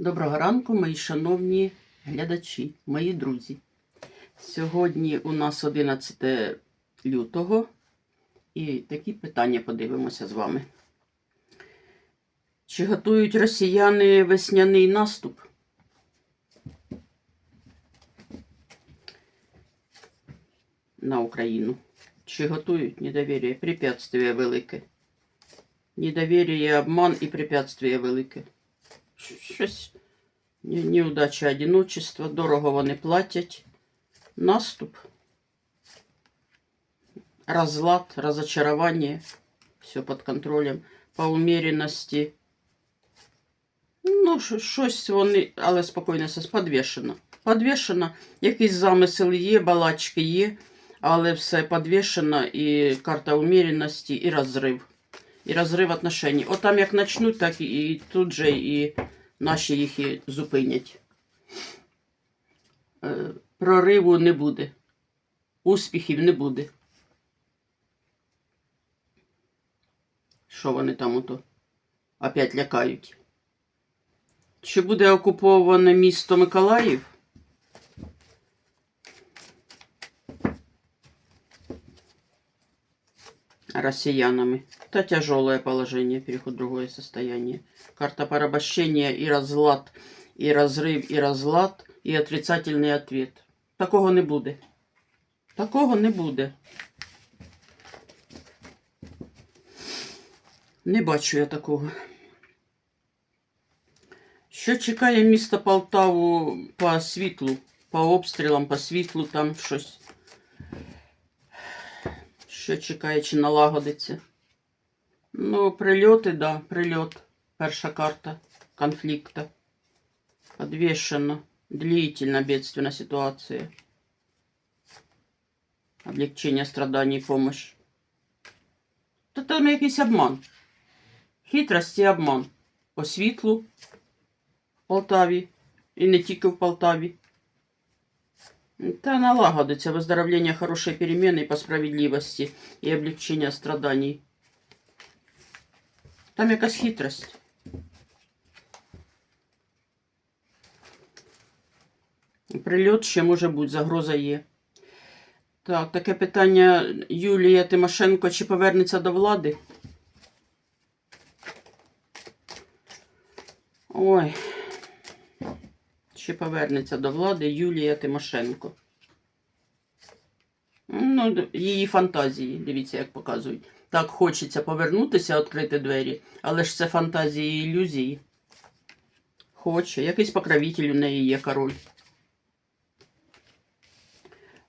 Доброго ранку, мої шановні глядачі, мої друзі. Сьогодні у нас 11 лютого і такі питання подивимося з вами. Чи готують росіяни весняний наступ? На Україну? Чи готують недовір'я, препятствие велике? Недовір'я, обман і препятствие велике. Щось неудача, одиночество, дорого вони платять. Наступ, разлад, разочарование, все під контролем, по умеренності. Ну, щось вони, але спокійно, все подвішено. Подвішено, якийсь замисел є, балачки є, але все подвішено і карта умеренності, і розрив. І розрив отношень. От там як почнуть, так і тут же і наші їх і зупинять. Е, Прориву не буде. Успіхів не буде. Що вони там ото опять лякають? Чи буде окуповане місто Миколаїв? Россиянами. Это тяжелое положение, переход в другое состояние. Карта порабощения и разлад, и разрыв, и разлад, и отрицательный ответ. Такого не буде. Такого не буде. Не бачу я такого. Що чекає місто Полтаву по світлу, по обстрілам, по світлу, там щось. Що чекає, чи налагодиться? Ну, прильоти, да, прильот. Перша карта конфликта. Подвешено. Длительно бедственная ситуация. Облегчение страданий, помощь. Та там якийсь обман. Хитрость і обман. По світлу в Полтаві. І не тільки в Полтаві. Та налагодиться выздоровление, хорошие перемены по справедливости и облегчение страданий. Там якась хитрость. Прильот ще може бути, загроза є. Так, таке питання Юлія Тимошенко, чи повернеться до влади? Ой. Чи повернеться до влади Юлія Тимошенко? Ну, її фантазії, дивіться, як показують. Так хочеться повернутися, відкрити двері, але ж це фантазії і ілюзії. Хоче. Якийсь покровитель у неї є король.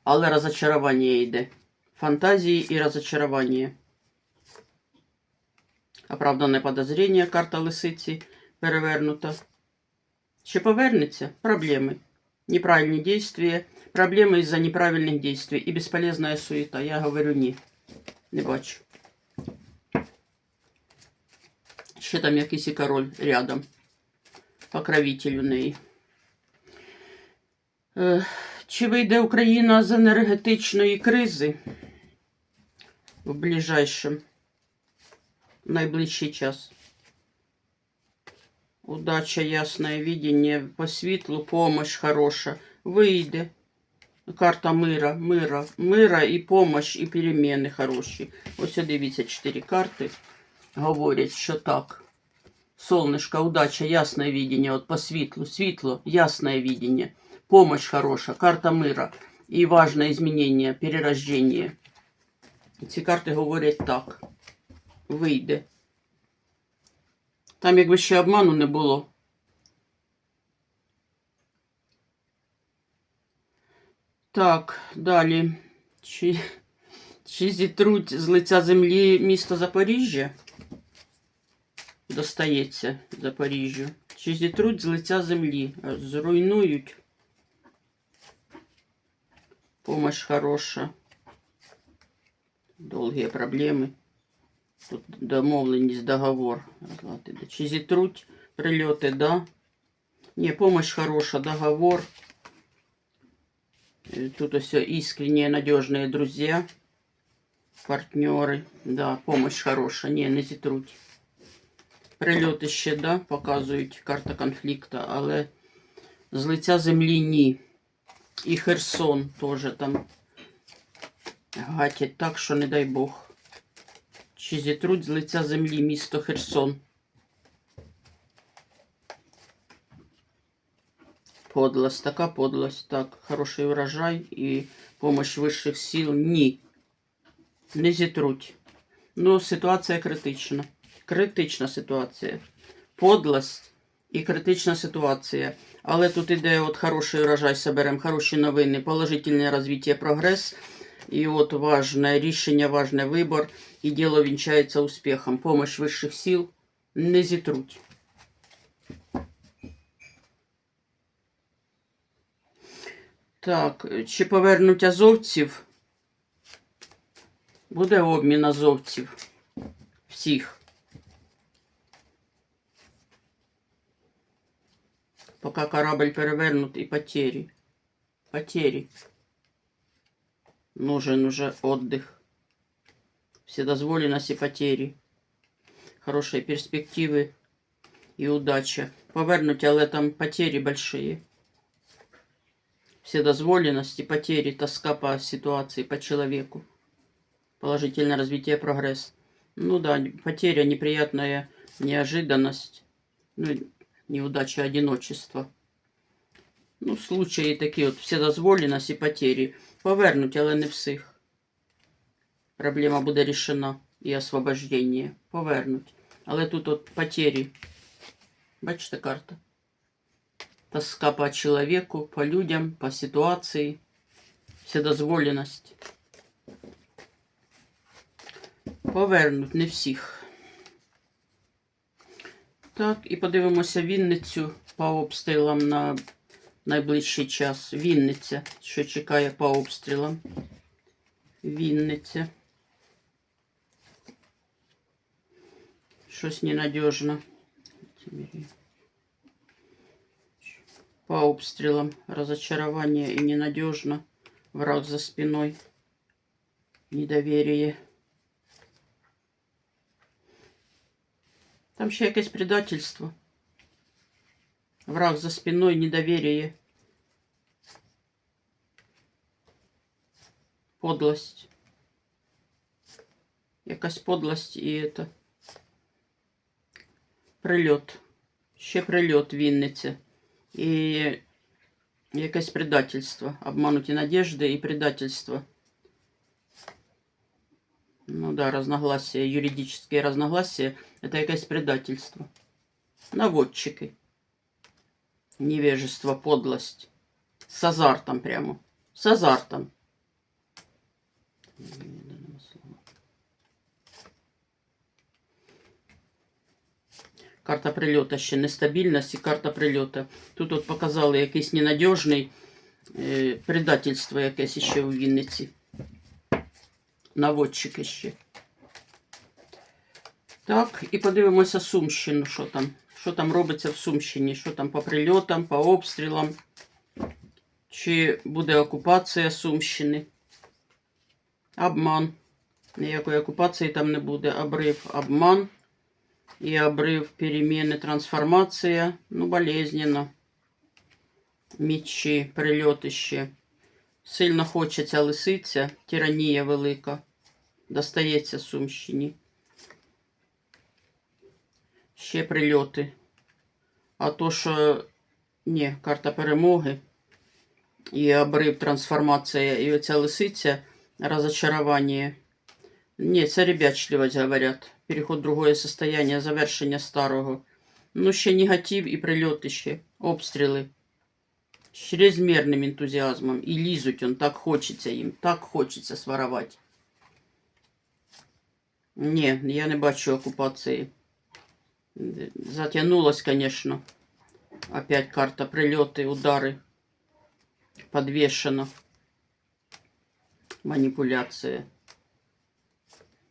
Але розочарування йде. Фантазії і розочарування. Оправдане подозріння, карта лисиці перевернута. Чи повернется? Проблемы. Неправильные действия. Проблемы из-за неправильных действий. И бесполезная суета. Я говорю ні. Не бачу. Ще там якийсь і король рядом. Покровитель у неї. Е, Чи вийде Україна з енергетичної кризи в ближайшем, найближчий час? Удача, ясное видение, по світлу, помощь хороша. Вийде. Карта мира, мира, мира і помощь, і переміни хороші. Ось дивіться, чотири карти говорять, що так. Солнышко, удача, ясное видение, от по світлу, світло, ясное видение, помощь хороша, карта мира і важне изменение, перерождение. Ці карти говорять так. Вийде. Там якби ще обману не було. Так, далі. Чи, чи зітруть з лиця землі місто Запоріжжя? Достається Запоріжжю. Чи зітруть з лиця землі? Зруйнують. Помощь хороша. Довгі проблеми. Тут домовленість, договор. Розлади. Чи зітруть прильоти, да? Не, помощь хороша, договор. Э, Тут все искренние, надежные друзья, партнеры. Да, помощь хорошая. Не, не зітруть. Прильоти ще, да, показують карта конфлікту, але з лиця землі ні. І Херсон теж там гатять так, що не дай Бог. Чи зітруть з лиця землі місто Херсон. Подлость, така подлость. Так, хороший урожай і помощь вищих сил. Ні. Не зітруть. Ну, ситуація критична. Критична ситуація. Подлость і критична ситуація. Але тут іде от хороший урожай соберем, хороші новини, положительне розвиття, прогрес. І от важне рішення, важний вибор. І діло вінчається успіхом. Помощь вищих сил не зітруть. Так, чи повернуть азовців? Буде обмін азовців. Всіх. Пока корабль перевернут и потери. Потери. Нужен уже отдых. Вседозволенность и потери. Хорошие перспективы и удача. Повернуть, але там потери большие. Вседозволенность и потери, тоска по ситуации, по человеку. Положительное развитие, прогресс. Ну да, потеря, неприятная неожиданность. Ну, неудача, одиночество. Ну, случаї такі от вседозволеність і потері. Повернуть, але не всіх. Проблема буде рішена і освобождення. Повернуть. Але тут от потері. Бачите карта? Тоска по чоловіку, по людям, по ситуації. Вседозволеність. Повернуть не всіх. Так, і подивимося Вінницю по обстрілам на найближчий час. Вінниця, що чекає по обстрілам. Вінниця. Щось ненадежно. По обстрілам разочарование и ненадежно. Враг за спиной. Недоверие. Там ще якесь предательство. Враг за спиной, недоверие. Подлость. Якась подлость і это. Прильот. Ще прильот Вінниця. І якесь предательство. Обмануті надежди і предательство. Ну да, разногласия, юридические разногласия. Это якесь предательство. Наводчики. Невежество, подлость. С азартом прямо. С азартом. Карта прильота ще нестабільність і карта прильота. Тут от показали якийсь ненадіжний е, предательство якесь ще у Вінниці. Наводчики ще. Так, і подивимося Сумщину, що там. Що там робиться в Сумщині, що там по прильотам, по обстрілам. Чи буде окупація Сумщини? Обман. Ніякої окупації там не буде. Обрив, обман. І обрив переміни, трансформація. Ну, болезненно. Мічі, прильоти ще. Сильно хочеться лисиця, тиранія велика. Достається Сумщині. Ще прильоти. А то, що ні, карта перемоги і обрив трансформація, і оця лисиця, розочарування. Ні, це ребячливость, говорять. Переход в другое состояние, завершення старого. Ну, ще негатив і прильоти ще, обстріли. З чрезмірним ентузіазмом. І лізуть он, так хочеться їм, так хочеться своровати. Ні, я не бачу окупації. Затянулось, конечно. Опять карта прилеты, удары. Подвешено. Маніпуляція.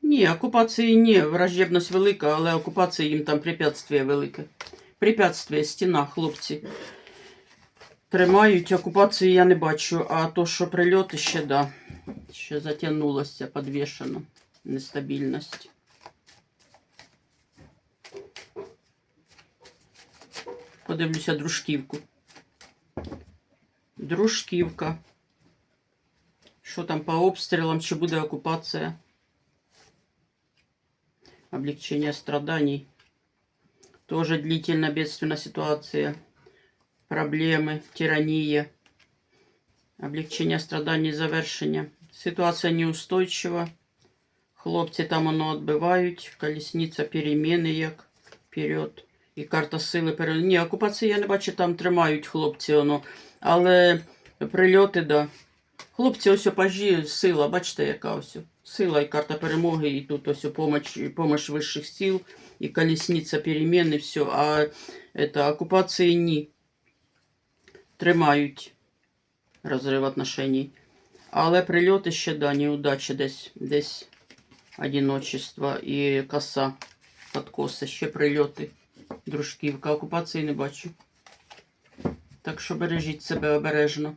Ні, окупації ні, вражебність велика, але окупації їм там препятствие велике. Препятствие, стіна, хлопці. Тримають, окупації я не бачу, а то, що прильоти ще, да. Ще затягнулося, подвішено. Нестабільність. Подивлюся дружківку. Дружківка. Що там по обстрілам, чи буде окупація? Облегчение страданий. Тоже длительно бедственная ситуация. Проблемы, тирания. Облегчення страданий завершення. Ситуація неустойчива. Хлопці там воно відбивають. Колісниця переміни як вперед. І карта сили пере... Ні, окупації я не бачу, там тримають хлопці воно. Але прильоти, да. Хлопці, ось пажі, сила, бачите, яка ось. Сила і карта перемоги, і тут ось помощь, помощь вищих сил, і колісниця переміни, все. А это, окупації ні. Тримають розрив отношений. Але прильоти ще, да, неудачі десь, десь одиночество і коса, подкоси, ще прильоти, дружківка. Окупації не бачу. Так що бережіть себе обережно.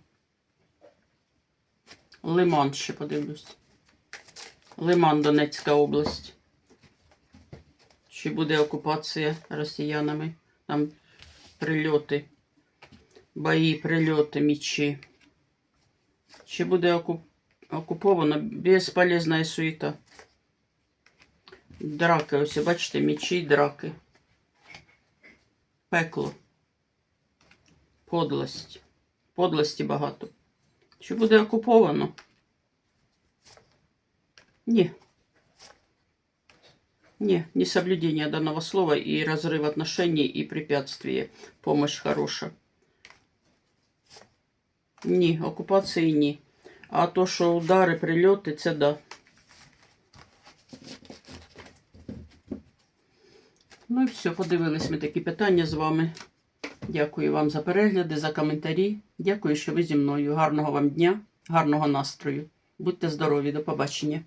Лиман ще подивлюсь. Лиман, Донецька область. Чи буде окупація росіянами? Там прильоти, бої, прильоти, мічі. Чи буде окуп... окуповано безполезна суета. Драки, ось бачите, мічі драки. Пекло. Подлость. Подлості багато. Чи буде окуповано? Ні. Не, несоблюдение данного слова и разрыв отношений и препятствие. Помощь хороша. Ні, окупації ні. А то, що удари, прильоти, це да. Ну і все, подивились ми такі питання з вами. Дякую вам за перегляди, за коментарі. Дякую, що ви зі мною. Гарного вам дня, гарного настрою. Будьте здорові, до побачення.